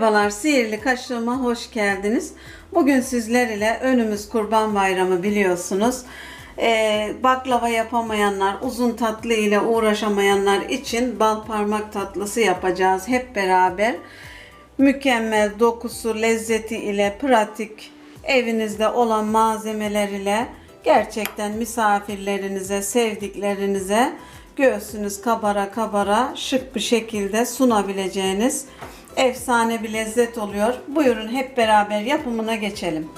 Merhabalar, Sihirli Kaşığıma hoş geldiniz. Bugün sizler ile önümüz Kurban Bayramı biliyorsunuz. Ee, baklava yapamayanlar, uzun tatlı ile uğraşamayanlar için bal parmak tatlısı yapacağız hep beraber. Mükemmel dokusu, lezzeti ile pratik evinizde olan malzemeler ile gerçekten misafirlerinize, sevdiklerinize göğsünüz kabara kabara şık bir şekilde sunabileceğiniz efsane bir lezzet oluyor. Buyurun hep beraber yapımına geçelim.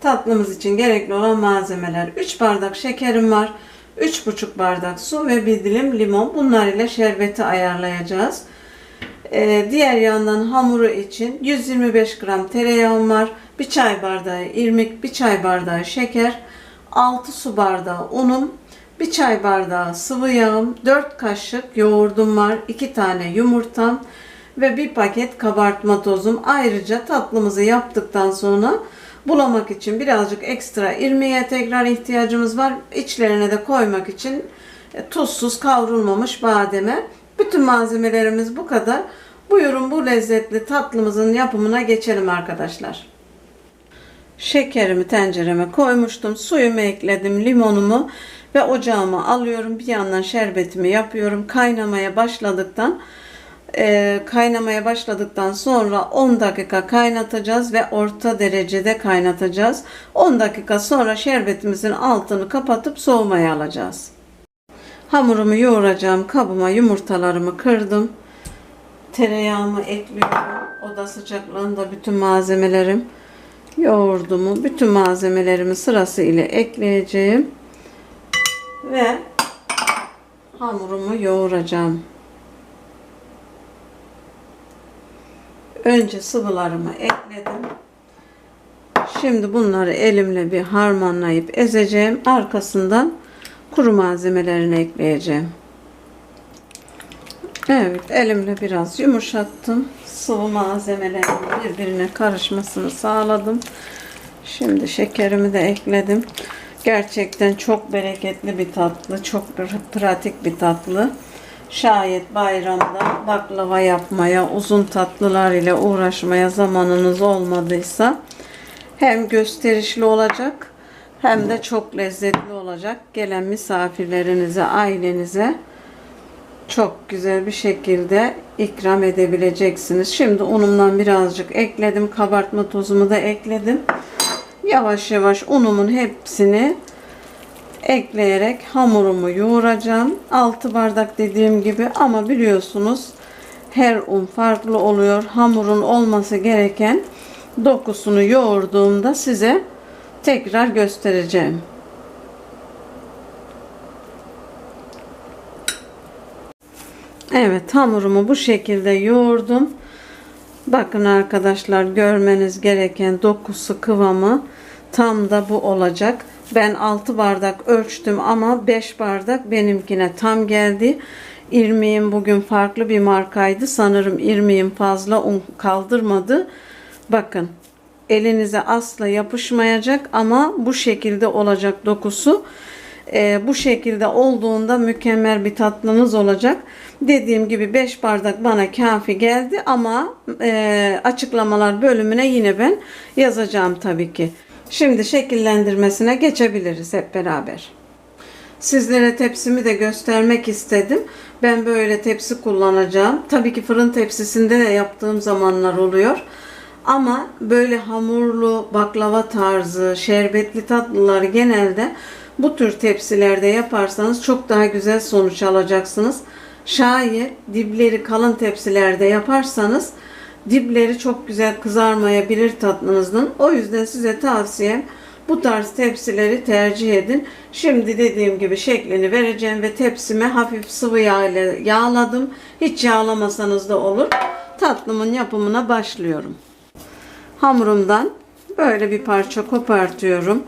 Tatlımız için gerekli olan malzemeler 3 bardak şekerim var. 3,5 bardak su ve bir dilim limon. Bunlar ile şerbeti ayarlayacağız. Ee, diğer yandan hamuru için 125 gram tereyağım var. Bir çay bardağı irmik, bir çay bardağı şeker, 6 su bardağı unum, bir çay bardağı sıvı yağım, 4 kaşık yoğurdum var, 2 tane yumurtam ve bir paket kabartma tozum. Ayrıca tatlımızı yaptıktan sonra bulamak için birazcık ekstra irmiğe tekrar ihtiyacımız var. İçlerine de koymak için e, tuzsuz kavrulmamış bademe. Bütün malzemelerimiz bu kadar. Buyurun bu lezzetli tatlımızın yapımına geçelim arkadaşlar. Şekerimi tencereme koymuştum. Suyumu ekledim, limonumu ve ocağıma alıyorum. Bir yandan şerbetimi yapıyorum. Kaynamaya başladıktan e, kaynamaya başladıktan sonra 10 dakika kaynatacağız ve orta derecede kaynatacağız. 10 dakika sonra şerbetimizin altını kapatıp soğumaya alacağız. Hamurumu yoğuracağım. Kabıma yumurtalarımı kırdım. Tereyağımı ekliyorum. Oda sıcaklığında bütün malzemelerim. Yoğurdumu, bütün malzemelerimi sırası ile ekleyeceğim. Ve hamurumu yoğuracağım. Önce sıvılarımı ekledim. Şimdi bunları elimle bir harmanlayıp ezeceğim. Arkasından kuru malzemelerini ekleyeceğim. Evet, elimle biraz yumuşattım. Sıvı malzemelerin birbirine karışmasını sağladım. Şimdi şekerimi de ekledim. Gerçekten çok bereketli bir tatlı, çok pratik bir tatlı. Şayet bayramda baklava yapmaya, uzun tatlılar ile uğraşmaya zamanınız olmadıysa hem gösterişli olacak hem de çok lezzetli olacak. Gelen misafirlerinize, ailenize çok güzel bir şekilde ikram edebileceksiniz. Şimdi unumdan birazcık ekledim. Kabartma tozumu da ekledim. Yavaş yavaş unumun hepsini ekleyerek hamurumu yoğuracağım. 6 bardak dediğim gibi ama biliyorsunuz her un farklı oluyor. Hamurun olması gereken dokusunu yoğurduğumda size tekrar göstereceğim. Evet hamurumu bu şekilde yoğurdum. Bakın arkadaşlar görmeniz gereken dokusu kıvamı tam da bu olacak. Ben 6 bardak ölçtüm ama 5 bardak benimkine tam geldi. İrmiğim bugün farklı bir markaydı. Sanırım irmiğim fazla un kaldırmadı. Bakın elinize asla yapışmayacak ama bu şekilde olacak dokusu. Ee, bu şekilde olduğunda mükemmel bir tatlınız olacak. Dediğim gibi 5 bardak bana kafi geldi ama e, açıklamalar bölümüne yine ben yazacağım tabii ki. Şimdi şekillendirmesine geçebiliriz hep beraber. Sizlere tepsimi de göstermek istedim. Ben böyle tepsi kullanacağım. Tabii ki fırın tepsisinde de yaptığım zamanlar oluyor. Ama böyle hamurlu baklava tarzı, şerbetli tatlıları genelde bu tür tepsilerde yaparsanız çok daha güzel sonuç alacaksınız. Şayet dipleri kalın tepsilerde yaparsanız dipleri çok güzel kızarmayabilir tatlınızın. O yüzden size tavsiyem bu tarz tepsileri tercih edin. Şimdi dediğim gibi şeklini vereceğim ve tepsime hafif sıvı yağ ile yağladım. Hiç yağlamasanız da olur. Tatlımın yapımına başlıyorum. Hamurumdan böyle bir parça kopartıyorum.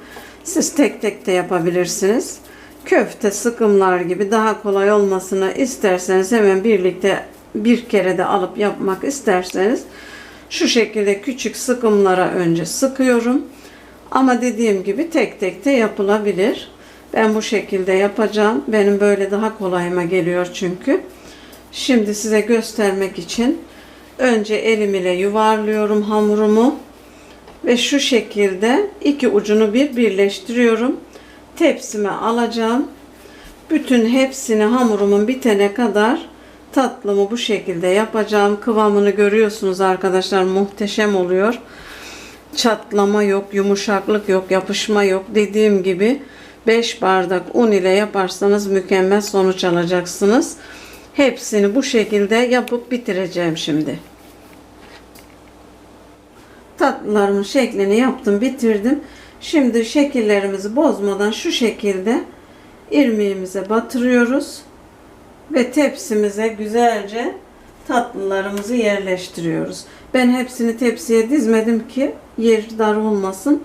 Siz tek tek de yapabilirsiniz. Köfte sıkımlar gibi daha kolay olmasını isterseniz hemen birlikte bir kere de alıp yapmak isterseniz şu şekilde küçük sıkımlara önce sıkıyorum. Ama dediğim gibi tek tek de yapılabilir. Ben bu şekilde yapacağım. Benim böyle daha kolayıma geliyor çünkü. Şimdi size göstermek için önce elim ile yuvarlıyorum hamurumu ve şu şekilde iki ucunu bir birleştiriyorum. Tepsime alacağım. Bütün hepsini hamurumun bitene kadar tatlımı bu şekilde yapacağım. Kıvamını görüyorsunuz arkadaşlar muhteşem oluyor. Çatlama yok, yumuşaklık yok, yapışma yok. Dediğim gibi 5 bardak un ile yaparsanız mükemmel sonuç alacaksınız. Hepsini bu şekilde yapıp bitireceğim şimdi. Tatlılarımın şeklini yaptım, bitirdim. Şimdi şekillerimizi bozmadan şu şekilde irmiğimize batırıyoruz ve tepsimize güzelce tatlılarımızı yerleştiriyoruz. Ben hepsini tepsiye dizmedim ki yer dar olmasın.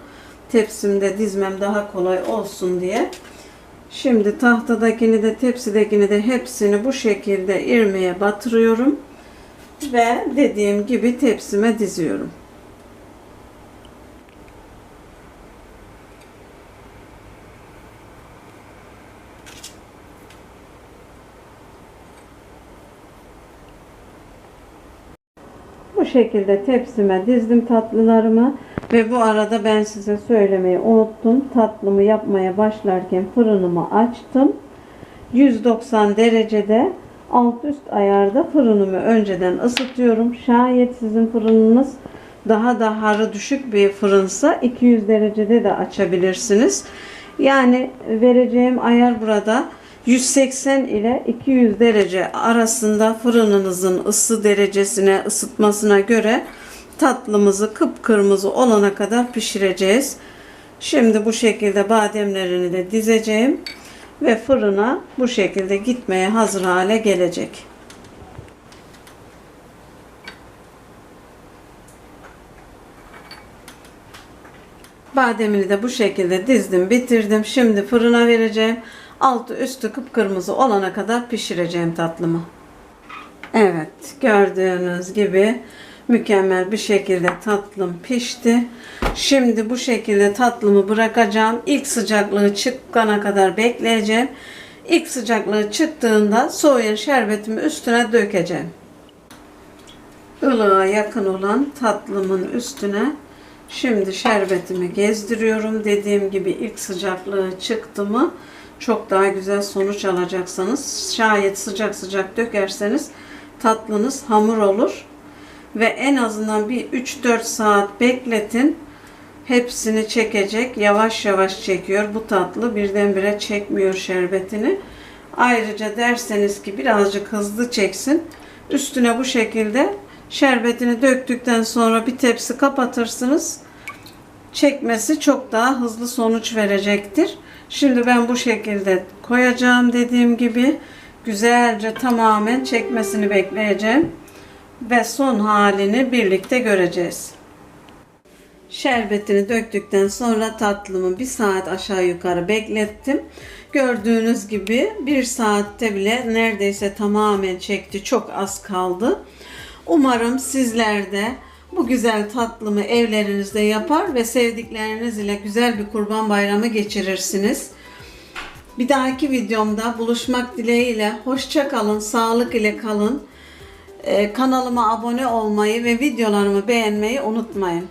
Tepsimde dizmem daha kolay olsun diye. Şimdi tahtadakini de tepsidekini de hepsini bu şekilde irmiğe batırıyorum. Ve dediğim gibi tepsime diziyorum. Bu şekilde tepsime dizdim tatlılarımı ve bu arada ben size söylemeyi unuttum. Tatlımı yapmaya başlarken fırınımı açtım. 190 derecede alt üst ayarda fırınımı önceden ısıtıyorum. Şayet sizin fırınınız daha da harı düşük bir fırınsa 200 derecede de açabilirsiniz. Yani vereceğim ayar burada 180 ile 200 derece arasında fırınınızın ısı derecesine, ısıtmasına göre tatlımızı kıpkırmızı olana kadar pişireceğiz. Şimdi bu şekilde bademlerini de dizeceğim ve fırına bu şekilde gitmeye hazır hale gelecek. Bademini de bu şekilde dizdim, bitirdim. Şimdi fırına vereceğim. Altı üstü kıpkırmızı olana kadar pişireceğim tatlımı. Evet, gördüğünüz gibi mükemmel bir şekilde tatlım pişti. Şimdi bu şekilde tatlımı bırakacağım. İlk sıcaklığı çıkana kadar bekleyeceğim. İlk sıcaklığı çıktığında soğuyan şerbetimi üstüne dökeceğim. Ilığa yakın olan tatlımın üstüne şimdi şerbetimi gezdiriyorum. Dediğim gibi ilk sıcaklığı çıktı mı çok daha güzel sonuç alacaksınız. Şayet sıcak sıcak dökerseniz tatlınız hamur olur. Ve en azından bir 3-4 saat bekletin. Hepsini çekecek. Yavaş yavaş çekiyor. Bu tatlı birdenbire çekmiyor şerbetini. Ayrıca derseniz ki birazcık hızlı çeksin. Üstüne bu şekilde şerbetini döktükten sonra bir tepsi kapatırsınız. Çekmesi çok daha hızlı sonuç verecektir. Şimdi ben bu şekilde koyacağım dediğim gibi güzelce tamamen çekmesini bekleyeceğim ve son halini birlikte göreceğiz. Şerbetini döktükten sonra tatlımı bir saat aşağı yukarı beklettim. Gördüğünüz gibi bir saatte bile neredeyse tamamen çekti. Çok az kaldı. Umarım sizler de bu güzel tatlımı evlerinizde yapar ve sevdikleriniz ile güzel bir kurban bayramı geçirirsiniz. Bir dahaki videomda buluşmak dileğiyle hoşça kalın, sağlık ile kalın. Ee, kanalıma abone olmayı ve videolarımı beğenmeyi unutmayın.